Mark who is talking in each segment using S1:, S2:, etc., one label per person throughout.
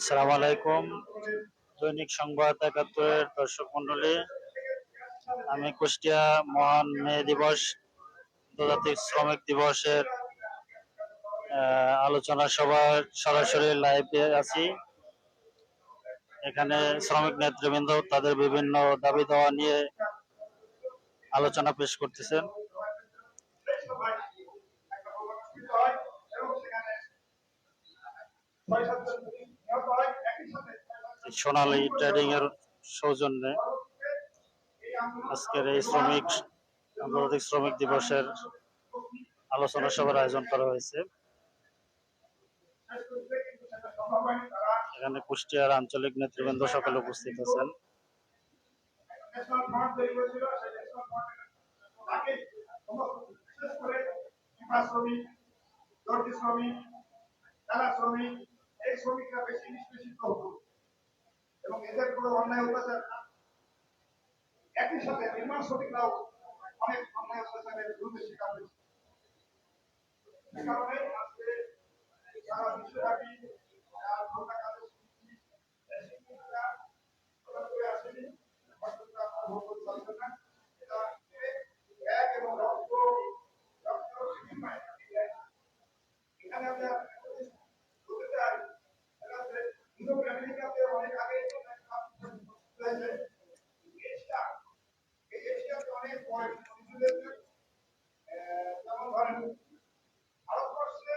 S1: আসসালামু আলাইকুম। দৈনিক সংবাদ একাত্তরের দর্শক মন্ডলী আমি কুষ্টিয়া মহান মে দিবস আন্তর্জাতিক শ্রমিক দিবসের আলোচনা সভার সরাসরি লাইভে আছি। এখানে শ্রমিক নেতৃবৃন্দ তাদের বিভিন্ন দাবি দেওয়া নিয়ে আলোচনা পেশ করতেছেন। সোনালী ট্রেডিং এর সৌজন্যে আজকের এই শ্রমিক আন্তর্জাতিক শ্রমিক দিবসের আলোচনা সভার আয়োজন করা হয়েছে। এখানে কুষ্টিয়ার আঞ্চলিক নেতৃবৃন্দ সকলে উপস্থিত আছেন।
S2: শ্রমিক শ্রমিক এই শ্রমিকরা বেশি নিষ্পেষিত। হতো এবং এদের কোনো অন্যায় অত্যাচার একই সাথে নির্মাণ শ্রমিকরাও অনেক অন্যায় অত্যাচারের বিরুদ্ধে শিকার হয়েছে। কারণে আজকে সারা বিশ্বব্যাপী আহ, ঘণ্টা কাজের সূচি, এই শিক্ষকরা হঠাৎ করে আসেনি হঠাৎ করে আপনারা ভোট করতে পারবেন না। এটা এক এবং রক্ত রক্ত বিনিময়। এখানে আমরা বলতে চাই এখানে ইউরোপ আমেরিকাতে অনেক আগে অনেক কাজ হয়েছে। এশিয়া এই এশিয়াতে অনেক পরে শিশুদেরকে, আহ, যেমন ধরেন ভারতবর্ষে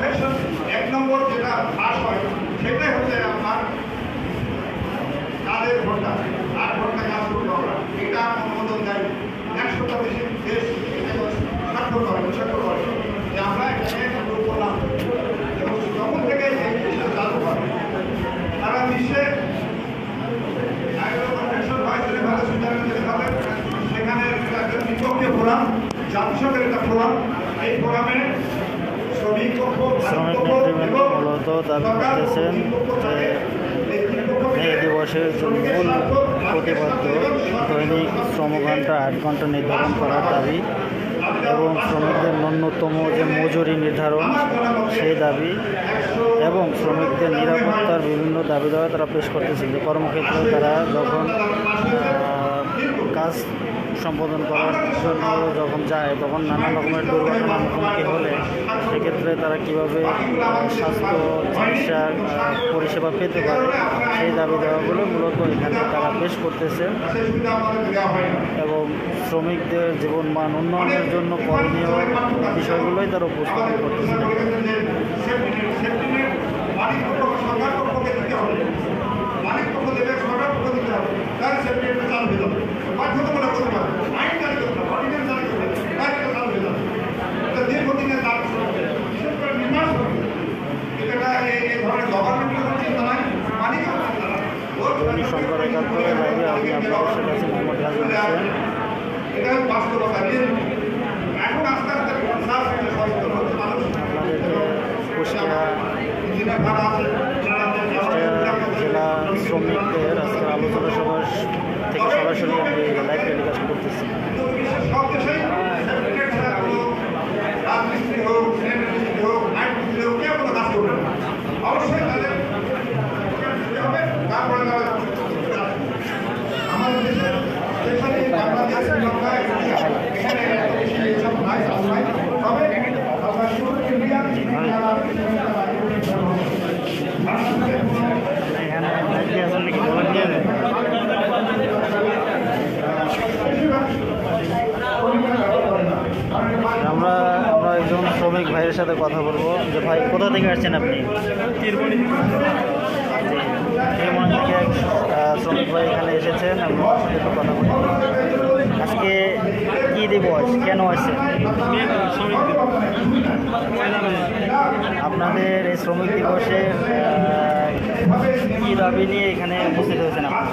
S2: কাজের ঘণ্টা আট ঘণ্টা কাজ করতে হবে এটা অনুমোদন দেয় একশোটা বেশি দেশ স্বাক্ষর করে স্বাক্ষর করে। যে আমরা এখানে শুরু করলাম। এবং তখন থেকে এই জিনিসটা চালু বিশ্বে সেখানে একটা বিপক্ষে ফোরাম জাতিসংঘের একটা ফোরাম এই ফোরামে শ্রমিক পক্ষ
S1: শ্রমিক
S2: মালিক পক্ষ
S1: নেতৃবৃন্দ
S2: এবং
S1: মূলত দাবি
S2: সরকার
S1: করতেছেন যে
S2: মিলে
S1: দিবসের মূল প্রতিবদ্ধ দৈনিক শ্রম শ্রমঘণ্টা আট ঘণ্টা নির্ধারণ করার দাবি এবং শ্রমিকদের ন্যূনতম যে মজুরি নির্ধারণ, সেই দাবি এবং শ্রমিকদের নিরাপত্তার বিভিন্ন দাবি দেওয়া তারা পেশ করতেছিল কর্মক্ষেত্রে তারা যখন কাজ সম্পাদন করার জন্য যখন যায়, তখন নানা রকমের দুর্ঘটনার মুখোমুখি হলে সেক্ষেত্রে তারা কীভাবে স্বাস্থ্য, চিকিৎসা পরিষেবা পেতে পারে সেই দাবি দেওয়াগুলো মূলত এখানে তারা পেশ করতেছে। এবং শ্রমিকদের জীবন মান উন্নয়নের জন্য করণীয় বিষয়গুলোই তারা উপস্থাপন করতেছে
S2: মালিক পক্ষ সরকার পক্ষকে দিতে হবে মালিক পক্ষ দেবে সরকার পক্ষ দিতে হবে তার সেফটি একটা চালু হয়ে যাবে বাধ্যতামূলক করতে পারবে আইন জারি করতে হবে অর্ডিনেন্স জারি করতে হবে তার একটা চালু হয়ে যাবে এটা দীর্ঘদিনের দাবি বিশেষ করে নির্মাণ শ্রমিক এটা এই এই ধরনের গভর্নমেন্টের চিন্তা নাই মালিকের চিন্তা নাই
S1: দৈনিক সংবাদ একাত্তরের লাইভে আমি আপনাদের কাছে মোহাম্মদ হাজির হোসেন
S2: এটা বাস্তবতা এখন আস্তে আস্তে কনসাস সচেতন হচ্ছে মানুষ
S1: আপনাদেরকে কুষ্টিয়া
S2: ইঞ্জিনিয়ার ভাড়া আছে
S1: কুষ্টিয়া জেলা শ্রমিকদের আজকের আলোচনা সভা থেকে সরাসরি আমি লাইভ টেলিকাস্ট করতেছি। এক ভাইয়ের সাথে কথা বলব। যে ভাই, কোথা থেকে আসছেন আপনি? থেকে শ্রমিক ভাই এখানে এসেছেন একটু কথা বলি আজকে কী দিবস কেন আসছেন? আপনাদের এই শ্রমিক দিবসের কী দাবি নিয়ে এখানে উপস্থিত হয়েছেন আপনারা?